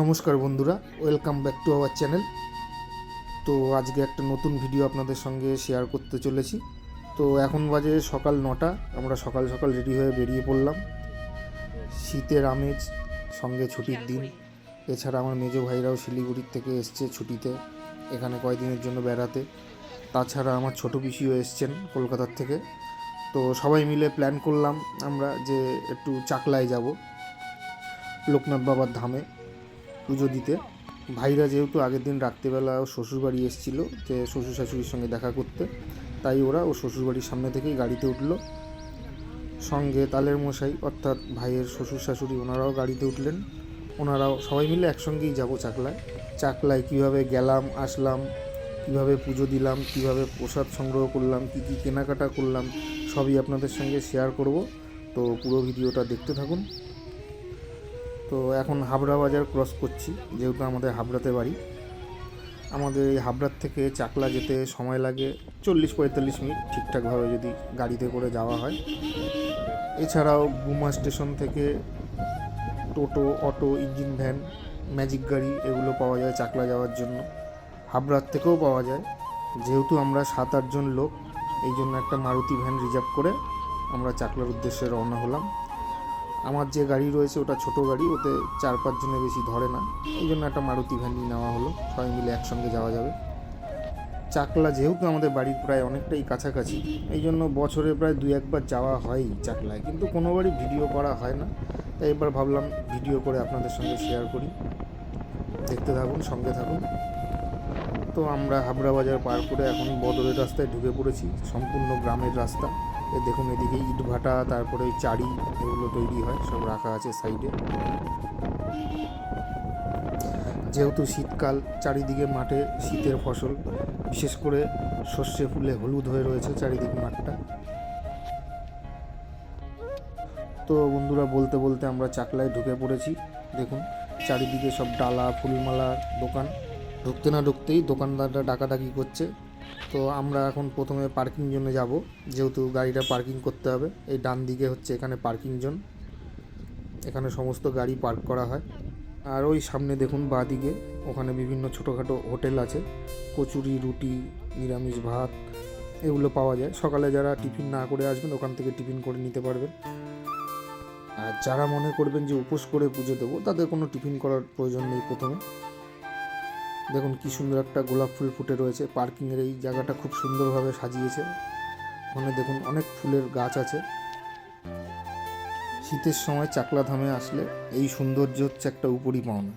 নমস্কার বন্ধুরা welcome back to our channel তো আজকে একটা নতুন ভিডিও আপনাদের সঙ্গে শেয়ার করতে চলেছি। তো এখন বাজে সকাল নটা, আমরা সকাল সকাল রেডি হয়ে বেরিয়ে পড়লাম। শীতের আমেজ, সঙ্গে ছুটির দিন। এছাড়া আমার মেজো ভাইরাও শিলিগুড়ির থেকে এসছে ছুটিতে, এখানে কয়েকদিনের জন্য বেড়াতে। তাছাড়া আমার ছোটো পিসিও এসছেন কলকাতার থেকে। তো সবাই মিলে প্ল্যান করলাম আমরা যে একটু চাকলায় যাব, লোকনাথ বাবার ধামে। পুজো দিতে। ভাইরা যেহেতু আগের দিন রাত্রিবেলা ও শ্বশুরবাড়ি এসেছিল যে শ্বশুর শাশুড়ির সঙ্গে দেখা করতে, তাই ওরা ও শ্বশুরবাড়ির সামনে থেকেই গাড়িতে উঠল। সঙ্গে তালের মশাই অর্থাৎ ভাইয়ের শ্বশুর শাশুড়ি ওনারাও গাড়িতে উঠলেন। ওনারাও সবাই মিলে একসঙ্গেই যাব চাকলায়। চাকলায় কীভাবে গেলাম, আসলাম, কীভাবে পুজো দিলাম, কীভাবে প্রসাদ সংগ্রহ করলাম, কী কী কেনাকাটা করলাম, সবই আপনাদের সঙ্গে শেয়ার করব। তো পুরো ভিডিওটা দেখতে থাকুন। তো এখন হাবড়া বাজার ক্রস করছি, যেহেতু আমাদের হাবড়াতে বাড়ি। আমাদের এই হাবড়ার থেকে চাকলা যেতে সময় লাগে চল্লিশ পঁয়তাল্লিশ মিনিট ঠিকঠাকভাবে যদি গাড়িতে করে যাওয়া হয়। এছাড়াও গুমা স্টেশন থেকে টোটো, অটো, ইঞ্জিন ভ্যান, ম্যাজিক গাড়ি এগুলো পাওয়া যায় চাকলা যাওয়ার জন্য। হাবড়ার থেকেও পাওয়া যায়। যেহেতু আমরা সাত আটজন লোক এই জন্য একটা মারুতি ভ্যান রিজার্ভ করে আমরা চাকলার উদ্দেশ্যে রওনা হলাম। আমার যে গাড়ি রয়েছে ওটা ছোট গাড়ি, ওতে চার পাঁচজনের বেশি ধরে না। এই জন্য একটা মারুতি ভ্যানই নেওয়া হলো। সবাই মিলে একসঙ্গে যাওয়া যাবে। চাকলা যেহেতু আমাদের বাড়ির প্রায় অনেকটাই কাছাকাছি, এই জন্য বছরে প্রায় দু একবার যাওয়া হয়ই চাকলায়। কিন্তু কোনোবারই ভিডিও করা হয় না। তাই এবার ভাবলাম ভিডিও করে আপনাদের সঙ্গে শেয়ার করি। দেখতে থাকুন, সঙ্গে থাকুন। তো আমরা হাবড়া বাজার পার করে এখন বদরের রাস্তায় ঢুকে পড়েছি। সম্পূর্ণ গ্রামের রাস্তা। দেখুন এদিকে ইট ভাটা, তারপরে চারি এগুলো তৈরি হয়, সব রাখা আছে সাইডে। যেহেতু শীতকাল, চারিদিকে মাঠে শীতের ফসল, বিশেষ করে সর্ষে ফুলে হলুদ হয়ে রয়েছে চারিদিক মাঠটা। তো বন্ধুরা, বলতে বলতে আমরা চাকলায় ঢুকে পড়েছি। দেখুন, চারিদিকে সব ডালা ফুলমালার দোকান। ঢুকতে না ঢুকতেই দোকানদাররা ডাকাডাকি করছে। তো আমরা এখন প্রথমে পার্কিং জোনে যাব। যেহেতু গাড়িটা পার্কিং করতে হবে, এই ডান দিকে হচ্ছে এখানে পার্কিং জোন। এখানে সমস্ত গাড়ি পার্ক করা হয়। আর ওই সামনে দেখুন বাঁ দিকে, ওখানে বিভিন্ন ছোটোখাটো হোটেল আছে। কচুরি, রুটি, নিরামিষ ভাত, এগুলো পাওয়া যায়। সকালে যারা টিফিন না করে আসবেন, ওখান থেকে টিফিন করে নিতে পারবেন। আর যারা মনে করবেন যে উপোস করে পুজো দেবো, তাদের কোনো টিফিন করার প্রয়োজন নেই প্রথমে। দেখুন কি সুন্দর একটা গোলাপ ফুল ফুটে রয়েছে। পার্কিংয়ের এই জায়গাটা খুব সুন্দরভাবে সাজিয়েছে। ওখানে দেখুন অনেক ফুলের গাছ আছে। শীতের সময় চাকলা ধামে আসলে এই সৌন্দর্য হচ্ছে একটা উপরি পাওনা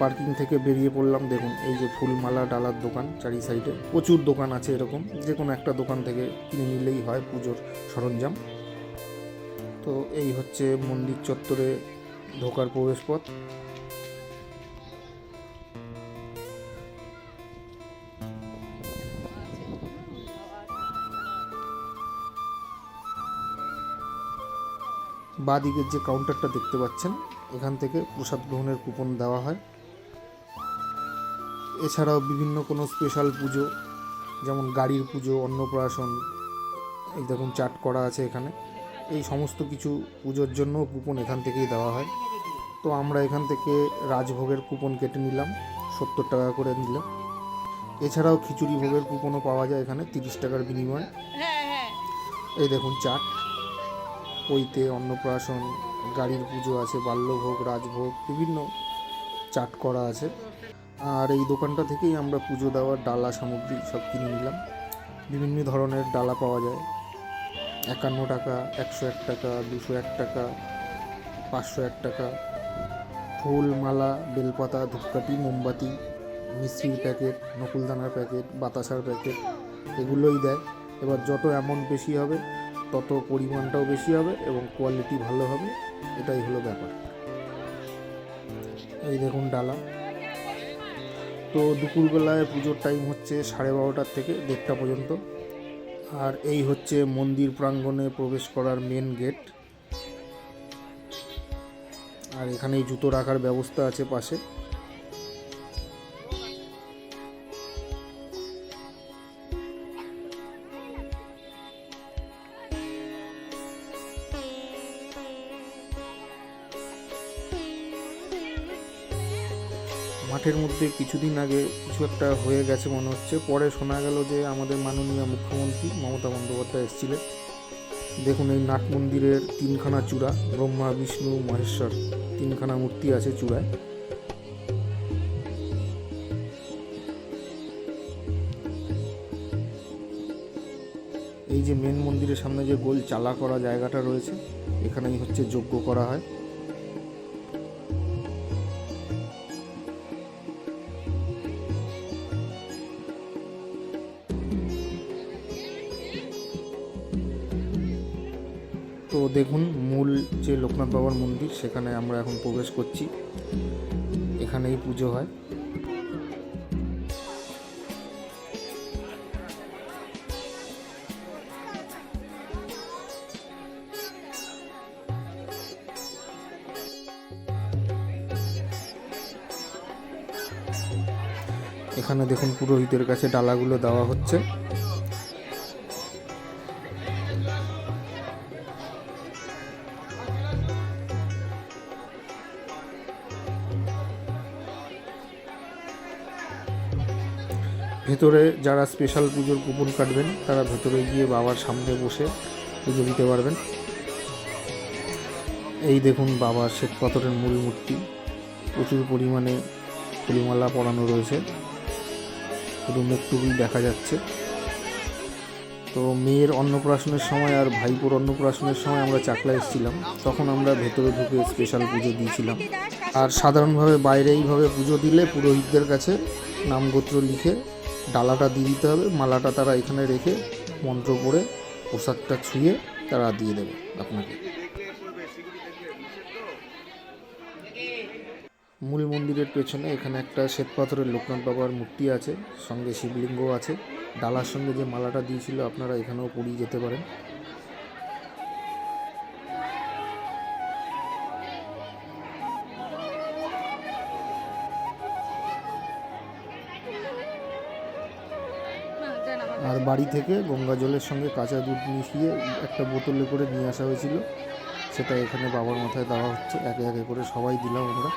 পার্কিং থেকে বেরিয়ে পড়লাম। দেখুন, এই যে ফুলমালা ডালার দোকান চারি সাইডে। প্রচুর দোকান আছে এরকম। যে কোনো একটা দোকান থেকে কিনে নিলেই হয় পুজোর সরঞ্জাম। তো এই হচ্ছে মন্দির চত্বরে ঢোকার প্রবেশপথ। বাঁ দিকের যে কাউন্টারটা দেখতে পাচ্ছেন, এখান থেকে প্রসাদ গ্রহণের কুপন দেওয়া হয়। এছাড়াও বিভিন্ন কোনো স্পেশাল পুজো, যেমন গাড়ির পুজো, অন্নপ্রাশন, এই দেখুন চাট করা আছে এখানে। এই সমস্ত কিছু পুজোর জন্য কুপন এখান থেকেই দেওয়া হয়। তো আমরা এখান থেকে রাজভোগের কুপন কেটে নিলাম, সত্তর টাকা করে নিলাম। এছাড়াও খিচুড়ি ভোগের কুপনও পাওয়া যায় এখানে, তিরিশ টাকার বিনিময়ে। এই দেখুন চাট পৈতে অন্নপ্রাশন, গাড়ির পুজো আছে, বাল্যভোগ, রাজভোগ, বিভিন্ন চাট করা আছে। আর এই দোকানটা থেকেই আমরা পুজো দেওয়ার ডালা সামগ্রী সব কিনে নিলাম। বিভিন্ন ধরনের ডালা পাওয়া যায়। একান্ন টাকা, একশো এক টাকা, দুশো এক টাকা, পাঁচশো এক টাকা। ফুল মালা, বেলপাতা, ধূপকাঠি, মোমবাতি, মিষ্টির প্যাকেট, নকুলদানার প্যাকেট, বাতাসার প্যাকেট এগুলোই দেয়। এবার যত অ্যামাউন্ট বেশি হবে, তত পরিমাণটাও বেশি হবে এবং কোয়ালিটি ভালো হবে। এটাই হলো ব্যাপার। এই দেখুন ডালা। তো দুপুরবেলায় পুজোর টাইম হচ্ছে সাড়ে বারোটার থেকে দেড়টা পর্যন্ত। আর এই হচ্ছে মন্দির প্রাঙ্গণে প্রবেশ করার মেন গেট আর এখানেই জুতো রাখার ব্যবস্থা আছে পাশে। মাঠের মধ্যে কিছুদিন আগে কিছু একটা হয়ে গেছে মনে হচ্ছে। পরে শোনা গেল যে আমাদের মাননীয় মুখ্যমন্ত্রী মমতা বন্দ্যোপাধ্যায় এসেছিলেন। দেখুন এই নাট মন্দিরের তিনখানা চূড়া, ব্রহ্মা, বিষ্ণু, মহেশ্বর, তিনখানা মূর্তি আছে চূড়ায়। এই যে মেন মন্দিরের সামনে যে গোল চালা করা জায়গাটা রয়েছে, এখানেই হচ্ছে যজ্ঞ করা হয়। বাবার মন্দির, সেখানে আমরা এখন প্রবেশ করছি। এখানেই পুজো হয়। এখানে দেখুন পুরোহিতের কাছে ডালাগুলো দেওয়া হচ্ছে। ভেতরে যারা স্পেশাল পুজোর কুপন কাটবেন, তারা ভেতরে গিয়ে বাবার সামনে বসে পুজো দিতে পারবেন। এই দেখুন বাবার শ্বেত পাথরের মূল মূর্তি। প্রচুর পরিমাণে ফুলিমালা পরানো রয়েছে। শুধু মুখটুকুই দেখা যাচ্ছে। তো মেয়ের অন্নপ্রাশনের সময় আর ভাইপোর অন্নপ্রাশনের সময় আমরা চাকলা এসেছিলাম। তখন আমরা ভেতরে ঢুকে স্পেশাল পুজো দিয়েছিলাম। আর সাধারণভাবে বাইরে এইভাবে পুজো দিলে পুরোহিতদের কাছে নামগোত্র লিখে ডালাটা দিয়ে দিতে হবে, মালাটা তারা এখানে রেখে মন্ত্র পড়ে পোশাকটা ছুঁয়ে তারা দিয়ে দেবে আপনাকে। মূল মন্দিরের পেছনে এখানে একটা শ্বেতপাথরের লোকনাথ বাবার মূর্তি আছে, সঙ্গে শিবলিঙ্গ আছে। ডালার সঙ্গে যে মালাটা দিয়েছিল আপনারা এখানেও পরিয়ে যেতে পারেন। বাড়ি থেকে গঙ্গা জলের সঙ্গে কাঁচা দুধ মিশিয়ে একটা বোতলে করে নিয়ে আসা হয়েছিল। সেটা এখানে বাবার মাথায় দেওয়া হচ্ছে। একে একে করে সবাই দিলাম আমরা।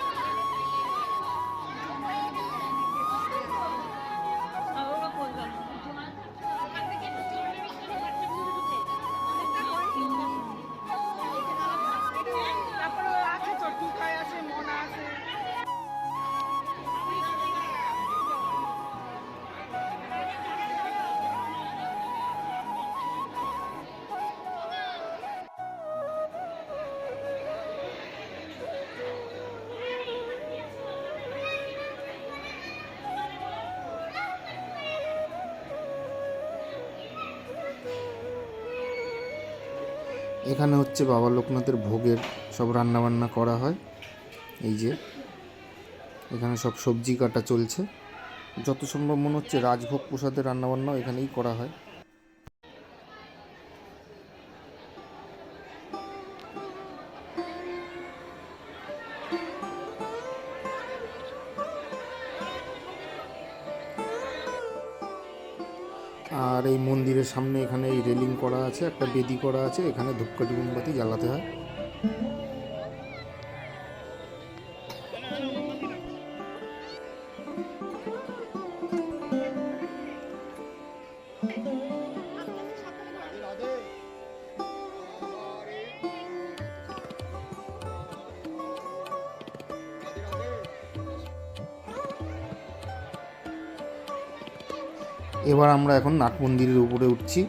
এখানে হচ্ছে বাবা লোকনাথের ভোগের সব রান্নাবান্না করা হয়। এই যে, এখানে সব সবজি কাটা চলছে। যত সম্ভব মনে হচ্ছে রাজভোগ প্রসাদের রান্নাবান্নাও এখানেই করা হয়। সামনে এখানে এই রেলিং করা আছে, একটা বেদি করা আছে, এখানে ধূপকাঠি মোমবাতি জ্বালাতে হয়। এবার আমরা এখন নাট মন্দিরের উপরে উঠছি।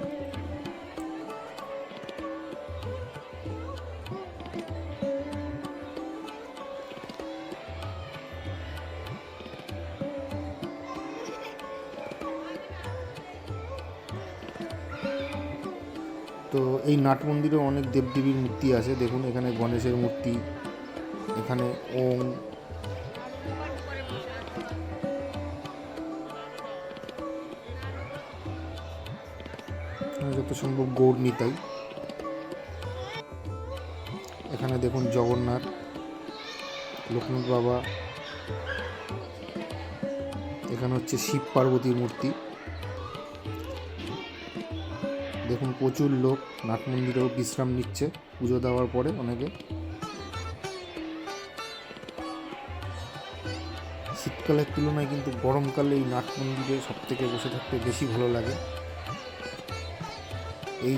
তো এই নাট মন্দিরে অনেক দেবদেবীর মূর্তি আছে। দেখুন, এখানে গণেশের মূর্তি, এখানে ওম সম্ভব গৌর নিতাই। এখানে দেখুন জগন্নাথ, লোকনাথ বাবা। এখানে হচ্ছে শিব পার্বতীর মূর্তি। দেখুন প্রচুর লোক, নাট মন্দিরেও বিশ্রাম নিচ্ছে, পুজো দেওয়ার পরে অনেকে। শীতকালের তুলনায় কিন্তু গরমকালে এই নাট মন্দিরে সব থেকে বসে থাকতে বেশি ভালো লাগে।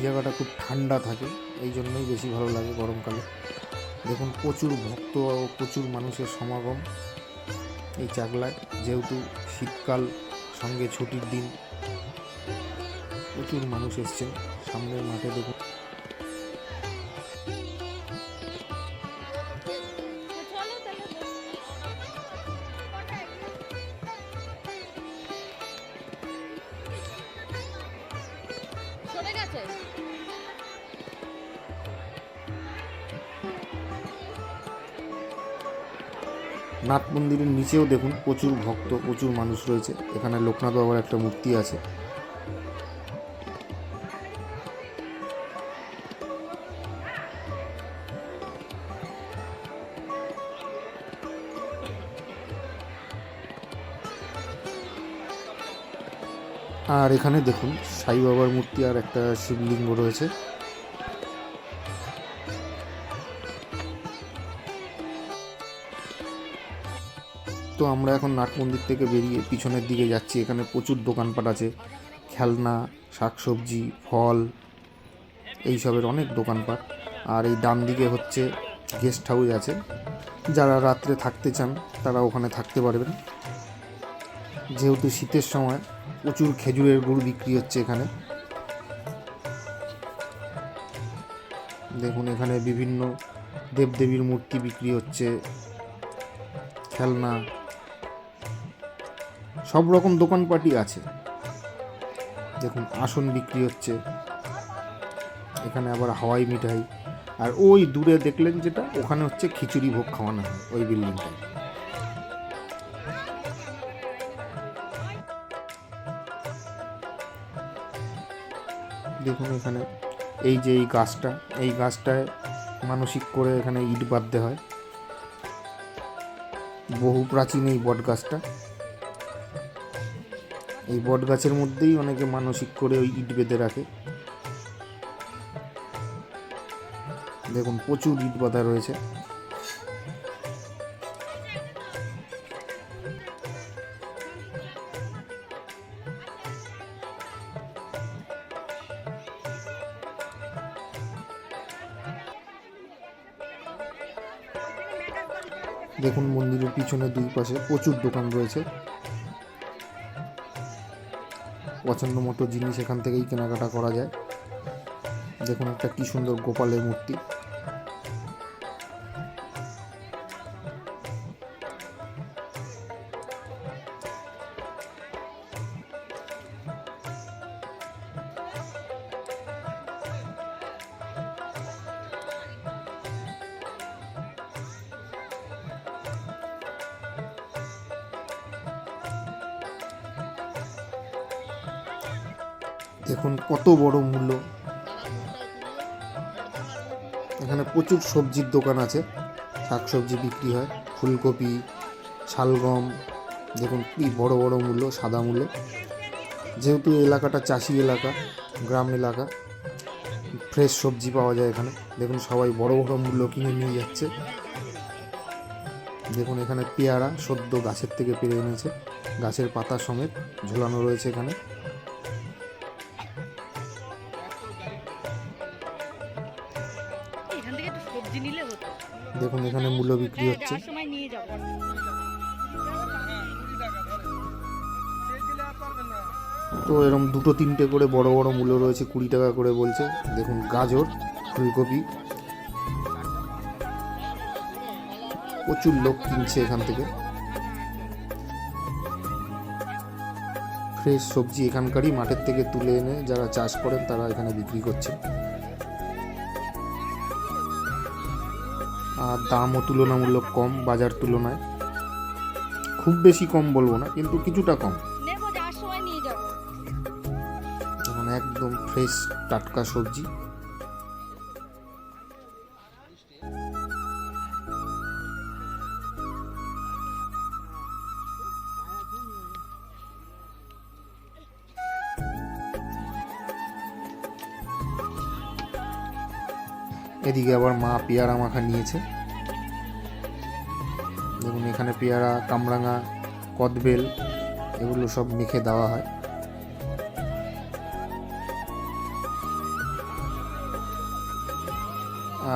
জায়গাটা খুব ঠান্ডা থাকে, এই জন্যই বেশি ভালো লাগে গরমকালে। দেখুন, প্রচুর ভক্ত ও প্রচুর মানুষের সমাগম এই চাকলায়, যেহেতু শীতকাল, সঙ্গে ছুটির দিন। প্রচুর মানুষ এসছেন, সামনের মাঠে দেখুন। নাট মন্দিরের নিচেও দেখুন প্রচুর ভক্ত, প্রচুর মানুষ রয়েছে। এখানে লোকনাথ বাবার একটা মূর্তি আছে। আর এখানে দেখুন সাই বাবার মূর্তি আর একটা শিবলিঙ্গ রয়েছে। আমরা এখন নাট মন্দির থেকে বেরিয়ে পিছনের দিকে যাচ্ছি। এখানে প্রচুর দোকানপাট আছে। খেলনা, শাকসবজি, ফল, এইসবের অনেক দোকানপাট। আর এই ডান দিকে হচ্ছে গেস্ট হাউস আছে। যারা রাত্রে থাকতে চান, তারা ওখানে থাকতে পারবেন। যেহেতু শীতের সময় প্রচুর খেজুরের গুড় বিক্রি হচ্ছে এখানে। দেখুন, এখানে বিভিন্ন দেবদেবীর মূর্তি বিক্রি হচ্ছে। খেলনা সব রকম দোকানপাটই আছে। দেখুন, আসন বিক্রি হচ্ছে। এখানে আবার হাওয়াই মিঠাই। আর ওই দূরে দেখলেন যেটা, ওখানে হচ্ছে খিচুড়ি ভোগ খাওয়ানো হয় ওই বিল্ডিংটায়। দেখুন এখানে, এই যে এই গাছটা, এই গাছটায় মানসিক করে এখানে ইট বাঁধতে হয়। বহু প্রাচীন এই বট গাছটা এই বট গাছের মধ্যেই অনেকে মানসিক করে ওই ইট বেঁধে রাখে। দেখুন, প্রচুর ইট বাঁধা রয়েছে। দেখুন, মন্দিরের পিছনে দুই পাশে প্রচুর দোকান রয়েছে। পছন্দ মতো জিনিস এখান থেকেই কেনাকাটা করা যায়। দেখুন একটা কি সুন্দর গোপালের মূর্তি। দেখুন কত বড় মূল্য। এখানে প্রচুর সবজির দোকান আছে। শাকসবজি বিক্রি হয়, ফুলকপি, শালগম, দেখুন কি বড় বড় মূল্য, সাদা মূল্য। যেহেতু এলাকাটা চাষি এলাকা, গ্রাম এলাকা, ফ্রেশ সবজি পাওয়া যায় এখানে। দেখুন সবাই বড় বড় মূল্য কিনে নিয়ে যাচ্ছে। দেখুন এখানে পেয়ারা সদ্য গাছের থেকে পেরে এনেছে। গাছের পাতা সমেত ঝোলানো রয়েছে এখানে। এখান মূল্য বিক্রি হচ্ছে। তো এরকম দুটো তিনটে করে বড় বড় মূল্য রয়েছে কুড়ি টাকা করে বলছে। দেখুন গাজর ফুলকপি। প্রচুর লোক কিনছে এখান থেকে। ফ্রেশ সবজি এখানকারই মাঠের থেকে তুলে এনে যারা চাষ করেন তারা এখানে বিক্রি করছে। আর দামও তুলনামূলক কম বাজার তুলনায়। খুব বেশি কম বলব না কিন্তু কিছুটা কম। একদম ফ্রেশ টাটকা সবজি। এদিকে আবার মা পেয়ারা মাখা নিয়েছে। পেয়ারা, কামরাঙা, কদবেল এগুলো সব মেখে দেওয়া হয়।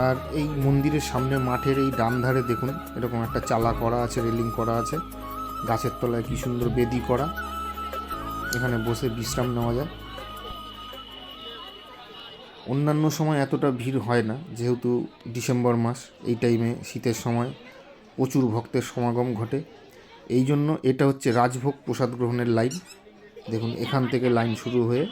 আর এই মন্দিরের সামনে মাঠের এই ডান ধারে দেখুন, এরকম একটা চালা করা আছে, রেলিং করা আছে। গাছের তলায় কি সুন্দর বেদি করা। এখানে বসে বিশ্রাম নেওয়া যায়। অন্যান্য সময় এতটা ভিড় হয় না, যেহেতু ডিসেম্বর মাস, এই টাইমে শীতের সময়। প্রচুর ভক্তের সমাগম ঘটে। এই জন্য এটা হচ্ছে রাজভোগ প্রসাদ গ্রহণের লাইন। দেখুন, এখান থেকে লাইন শুরু হয়ে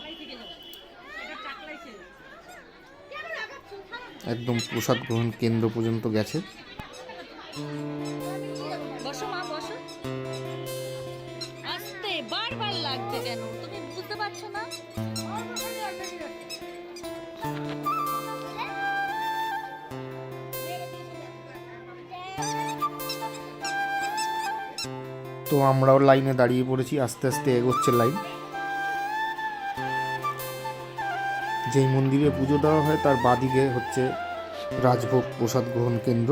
একদম প্রসাদ গ্রহণ কেন্দ্র পর্যন্ত গেছে। তো আমরাও লাইনে দাঁড়িয়ে পড়েছি, আস্তে আস্তে এগোচ্ছে লাইন। যেই মন্দিরে পুজো দেওয়া হয়, তার বাদিকে হচ্ছে রাজভোগ প্রসাদ গ্রহণ কেন্দ্র।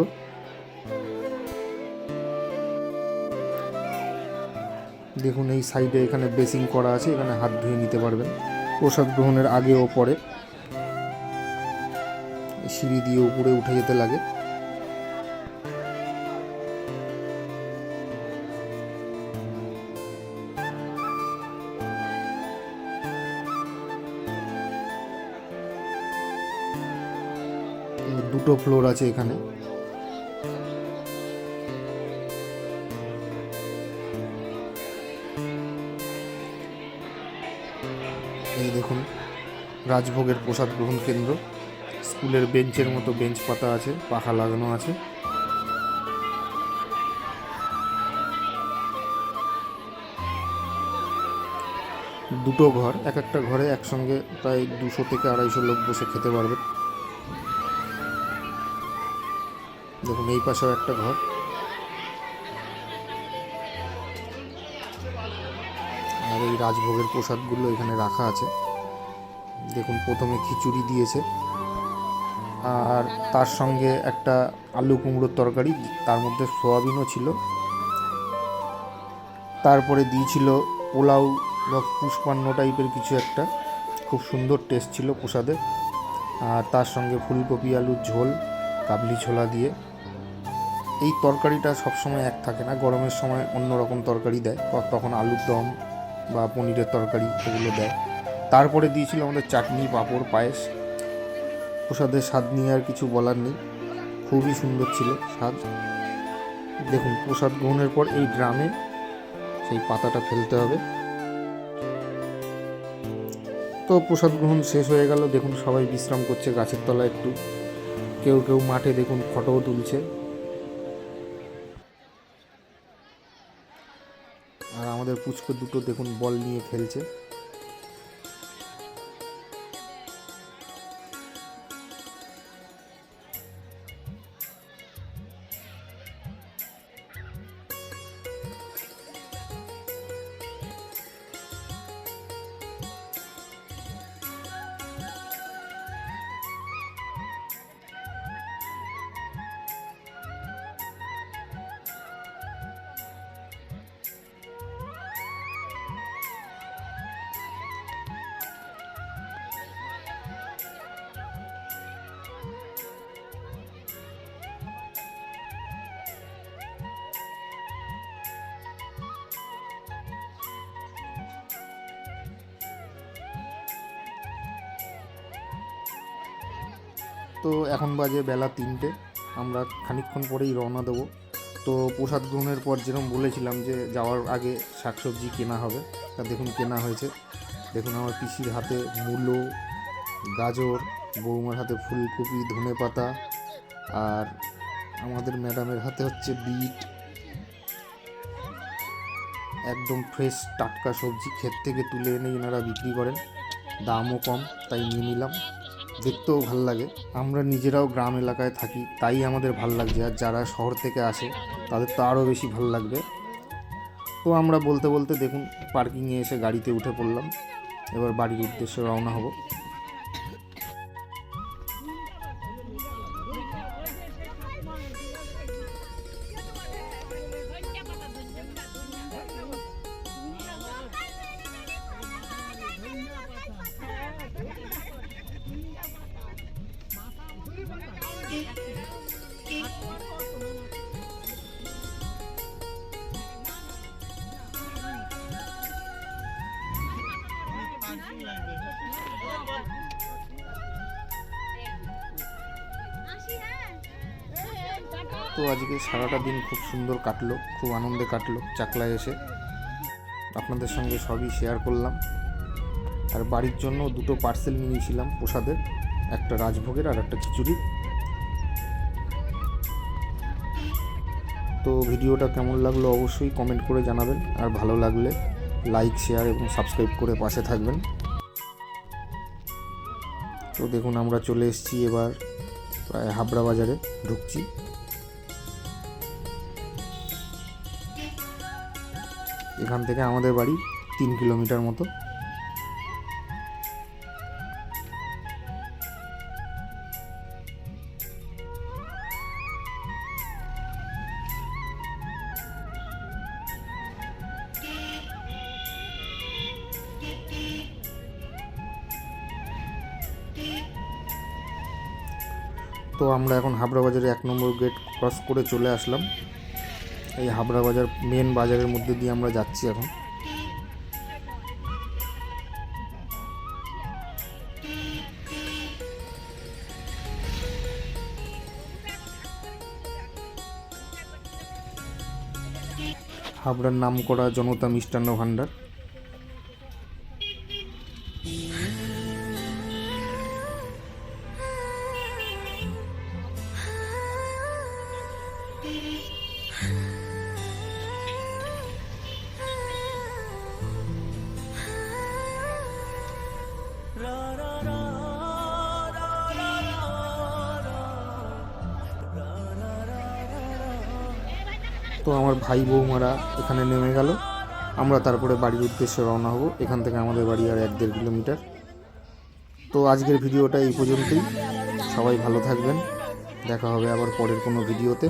দেখুন, এই সাইডে এখানে বেসিং করা আছে, এখানে হাত ধুয়ে নিতে পারবেন। প্রসাদ গ্রহণের আগে ও পরে। সিঁড়ি দিয়ে উপরে উঠে যেতে লাগে। দুটো ফ্লোর আছে এখানে। এই দেখুন, রাজভোগের প্রসাদ গ্রহণ কেন্দ্র। স্কুলের বেঞ্চের মতো বেঞ্চ পাতা আছে, পাখা লাগানো আছে। দুটো ঘর, এক একটা ঘরে একসঙ্গে প্রায় দুশো থেকে আড়াইশো লোক বসে খেতে পারবে। দেখুন, এই পাশেও একটা ঘর। আর এই রাজভোগের প্রসাদগুলো এখানে রাখা আছে। দেখুন, প্রথমে খিচুড়ি দিয়েছে। আর তার সঙ্গে একটা আলু কুমড়োর তরকারি, তার মধ্যে সোয়াবিনও ছিল। তারপরে দিয়েছিল পোলাও বা পুষ্পান্ন টাইপের কিছু একটা। খুব সুন্দর টেস্ট ছিল প্রসাদে। আর তার সঙ্গে ফুলকপি, আলুর ঝোল, কাবলি ছোলা দিয়ে। এই তরকারিটা সবসময় এক থাকে না, গরমের সময় অন্য রকম তরকারি দেয়। তখন আলুর দম বা পনিরের তরকারি এগুলো দেয়। তারপরে দিয়েছিল আমাদের চাটনি, পাঁপড়, পায়েস। প্রসাদের স্বাদ নিয়ে আর কিছু বলার নেই। খুবই সুন্দর ছিল স্বাদ। দেখুন, প্রসাদ গ্রহণের পর এই ড্রামে সেই পাতাটা ফেলতে হবে। তো প্রসাদ গ্রহণ শেষ হয়ে গেল। দেখুন, সবাই বিশ্রাম করছে গাছের তলায় একটু। কেউ কেউ মাঠে দেখুন, ফটোও তুলছে। পুচকো দুটো দেখুন বল নিয়ে খেলছে। তো এখন বাজে বেলা তিনটে। আমরা খানিকক্ষণ পরেই রওনা দেবো। তো প্রসাদ গ্রহণের পর যেরকম বলেছিলাম যে যাওয়ার আগে শাকসবজি কেনা হবে। তা দেখুন কেনা হয়েছে। দেখুন আমার পিসির হাতে মূলো, গাজর, বৌমার হাতে ফুলকপি, ধনে পাতা, আর আমাদের ম্যাডামের হাতে হচ্ছে বিট। একদম ফ্রেশ টাটকা সবজি। ক্ষেত থেকে তুলে এনে এনারা বিক্রি করেন। দামও কম, তাই নিয়ে নিলাম। দেখতেও ভালো লাগে। আমরা নিজেরাও গ্রাম এলাকায় থাকি, তাই আমাদের ভালো লাগছে। আর যারা শহর থেকে আসে, তাদের তো আরও বেশি ভালো লাগবে। তো আমরা বলতে বলতে দেখুন পার্কিংয়ে এসে গাড়িতে উঠে পড়লাম। এবার বাড়ির উদ্দেশ্যে রওনা হব। সারাটা দিন খুব সুন্দর কাটলো, খুব আনন্দে কাটলো, চাকলায় এসে। আপনাদের সঙ্গে সবই শেয়ার করলাম। আর বাড়ির জন্য দুটো পার্সেল নিয়েছিলাম প্রসাদের একটা রাজভোগের আর একটা খিচুড়ি তো ভিডিওটা কেমন লাগল অবশ্যই কমেন্ট করে জানাবেন। আর ভালো লাগলে লাইক শেয়ার এবং সাবস্ক্রাইব করে পাশে থাকবেন। তো দেখুন আমরা চলে এসেছি এবার প্রায় হাবড়া বাজারে ঢুকছি। এখান থেকে আমাদের বাড়ি তিন কিলোমিটার মতো। তো আমরা এখন হাবড়া বাজারে এক নম্বর গেট ক্রস করে চলে আসলাম। এই হাবড়া বাজার মেন বাজারের মধ্যে দিয়ে আমরা যাচ্ছি এখন। হাবড়ার নাম করা জনতা মিষ্টান্ন ভাণ্ডার। তো আমার ভাই বৌমারা এখানে নেমে গেল। আমরা তারপরে বাড়ির উদ্দেশ্যে রওনা হব। এখান থেকে আমাদের বাড়ি আর এক দেড় কিলোমিটার। তো আজকের ভিডিওটা এই পর্যন্তই। সবাই ভালো থাকবেন। দেখা হবে আবার পরের কোনো ভিডিওতে।